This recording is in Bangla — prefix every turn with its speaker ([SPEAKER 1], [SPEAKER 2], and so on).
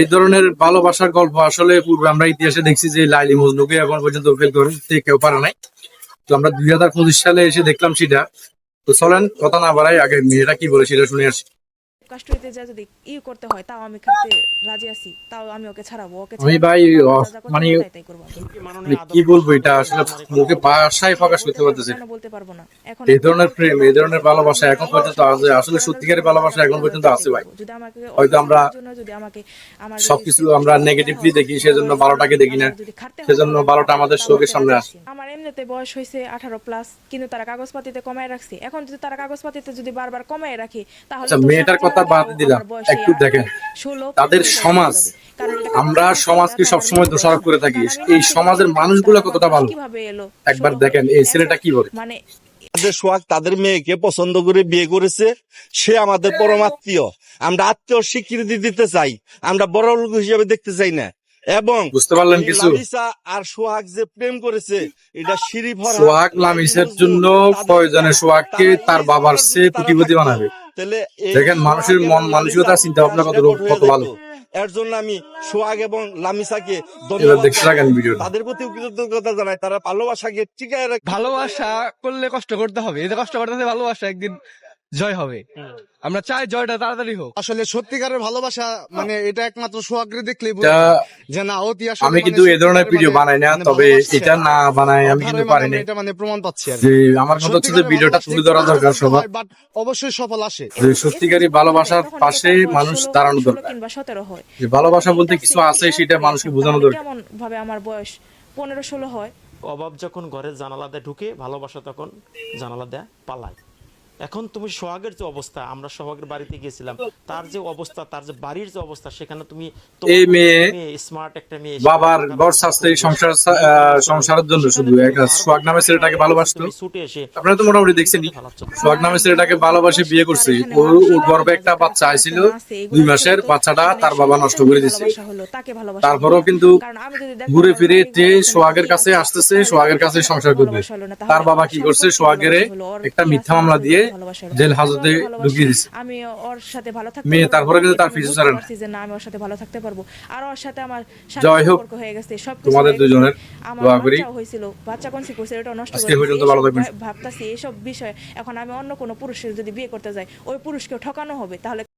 [SPEAKER 1] এই ধরনের ভালোবাসার গল্প আসলে পূর্বে আমরা ইতিহাসে দেখছি যে লাইলি মজনুকে এখন পর্যন্ত ফেল করতে কেউ পারে নাই। তো আমরা দুই হাজার পঁচিশ সালে এসে দেখলাম সেটা। তো চলেন, কথা না বাড়াই আগে মেয়েরা কি বলে সেটা শুনে আসি।
[SPEAKER 2] কাস্টডিতে যা যদি ই করতে হয় তাও আমি খাতে রাজি আছি তাও আমি ওকে ছাড়াবো ওকে
[SPEAKER 1] আমি ভাই, মানে। মানে কি বলব এটা? আসলে মুখে ভাষায় প্রকাশ করতে পারতেছে। না।
[SPEAKER 2] বলতে পারব না? এখন
[SPEAKER 1] এই ধরনের প্রেম এই ধরনের ভালোবাসা এখন পর্যন্ত আছে। আসলে সত্যিকারের ভালোবাসা এখন পর্যন্ত আছে ভাই।
[SPEAKER 2] যদি আমাকে
[SPEAKER 1] হয়তো আমরা
[SPEAKER 2] যদি আমাকে আমার
[SPEAKER 1] সবকিছু আমরা নেগেটিভলি দেখি সেজন্য ভালোটাকে দেখি না। সেজন্য ভালোটা আমাদের চোখের সামনে আসে।
[SPEAKER 2] আমার এমনিতে বয়স হয়েছে আঠারো প্লাস কিন্তু তারা কাগজপাতিতে কমায় রাখছে। এখন যদি তারা কাগজপাতিতে যদি বারবার কমায় রাখে তাহলে
[SPEAKER 1] আচ্ছা, মেয়েটার
[SPEAKER 2] সারা
[SPEAKER 1] কথা বাদ দিলাম। একটু দেখেন। তাদের সমাজ, আমরা সমাজকে সবসময় দোষারোপ করে থাকি। এই সমাজের মানুষগুলো কতটা ভালো। একবার দেখেন এই ছেলেটা কি বলে
[SPEAKER 2] মানে
[SPEAKER 3] তাদের সোহাগ তাদের মেয়েকে পছন্দ করে বিয়ে করেছে। সে আমাদের পরম আত্মীয়। আমরা আত্মীয় স্বীকৃতি দিতে চাই। আমরা বড় লোক হিসেবে দেখতে চাই না। এবং
[SPEAKER 1] বুঝতে পারলেন কিছু?
[SPEAKER 3] আর সোহাগ যে প্রেম করেছে এটা সিঁড়ি ভরা
[SPEAKER 1] সোহাগ লামিসের জন্য প্রয়োজনে সোহাগকে তার বাবার চেয়ে কোটিপতি বানাবে।
[SPEAKER 3] তাহলে
[SPEAKER 1] দেখেন মানুষের মন মানসিকতা চিন্তা ভাবনা কত কত ভালো।
[SPEAKER 3] এর জন্য আমি সোহাগ এবং লামিসাকে তাদের প্রতি কৃতজ্ঞতা জানাই তারা ভালোবাসাকে টিকায় রাখ।
[SPEAKER 4] ভালোবাসা করলে কষ্ট করতে হবে এতে কষ্ট করতে হবে ভালোবাসা একদিন জয় হবে। আমরা চাই জয়টা তাড়াতাড়ি হোক।
[SPEAKER 5] আসলে সত্যিকারের ভালোবাসা মানে এটা একমাত্র বোঝা যায় যে না অতি আসলে
[SPEAKER 1] আমি
[SPEAKER 5] মানে
[SPEAKER 1] কিন্তু এই ধরনের ভিডিও
[SPEAKER 5] মানে-
[SPEAKER 1] বানাই না
[SPEAKER 5] মানে
[SPEAKER 1] তবে এটা না বানাই আমি কিন্তু পারি না
[SPEAKER 5] এটা মানে প্রমাণ পাচ্ছি আর
[SPEAKER 1] যে আমার কথা হচ্ছে যে ভিডিওটা তুলে ধরা দরকার সবার।
[SPEAKER 5] বাট অবশ্যই সফল আসে।
[SPEAKER 1] যে সত্যিকারী ভালোবাসার পাশে মানুষ দাঁড়ানো
[SPEAKER 2] 16
[SPEAKER 1] দরকার।
[SPEAKER 2] কিংবা সতেরো হয়
[SPEAKER 1] যে ভালোবাসা বলতে কিছু আছে সেটা মানুষকে বোঝানো দরকার।
[SPEAKER 2] কেমন ভাবে আমার বয়স পনেরো ষোলো হয়?
[SPEAKER 6] অভাব যখন ঘরের জানালা দিয়ে ঢুকে ভালোবাসা তখন জানালা দেয়া পালায়। এখন তুমি সোহাগের যে অবস্থা আমরা সোহাগের বাড়িতে গিয়েছিলাম তার যে অবস্থা তার যে বাড়ির যে অবস্থা সেখানে তুমি
[SPEAKER 1] এই মেয়ে
[SPEAKER 6] স্মার্ট একটা মেয়ে
[SPEAKER 1] বাবার ঘর স্বাস্থ্য সংসার সংসারের জন্য শুধু একটা সোহাগ নামে ছেলেটাকে ভালোবাসতো।
[SPEAKER 6] ছুটে এসে
[SPEAKER 1] আপনারা তো মোটামুটি দেখছেন সোহাগ নামে ছেলেটাকে ভালোবাসে বিয়ে করছে। ওর ওর গর্বে একটা বাচ্চা আইছিল দুই মাসের বাচ্চাটা তার বাবা নষ্ট করে
[SPEAKER 2] ভালোবাসা
[SPEAKER 1] তারপরেও কিন্তু ঘুরে ফিরে সোহাগের কাছে আসতেছে সোহাগের কাছে সংসার করবে। তার বাবা কি করছে? সোহাগের একটা মিথ্যা মামলা দিয়ে। জেল হাজতে ঢুকিয়ে দিছে
[SPEAKER 2] আমি ওর সাথে ভালো থাকতে
[SPEAKER 1] মেয়ে তারপরে কিন্তু তার পিছু ছাড়ে না।
[SPEAKER 2] আমি ওর সাথে ভালো থাকতে পারব আর ওর সাথে আমার
[SPEAKER 1] জয় হোক
[SPEAKER 2] সম্পর্ক হয়ে গেছে সব
[SPEAKER 1] তোমাদের দুজনের।
[SPEAKER 2] আমার
[SPEAKER 1] দোয়া করি।
[SPEAKER 2] হয়েছিল বাচ্চা কোন সিকুয়েন্স এটা নষ্ট
[SPEAKER 1] আজকে
[SPEAKER 2] করে
[SPEAKER 1] পর্যন্ত ভালো থাকবেন।
[SPEAKER 2] ভাব- ভাবতাছি এইসব বিষয়ে এখন আমি অন্য কোনো পুরুষের যদি বিয়ে করতে যাই ওই পুরুষকে ঠকানো হবে তাহলে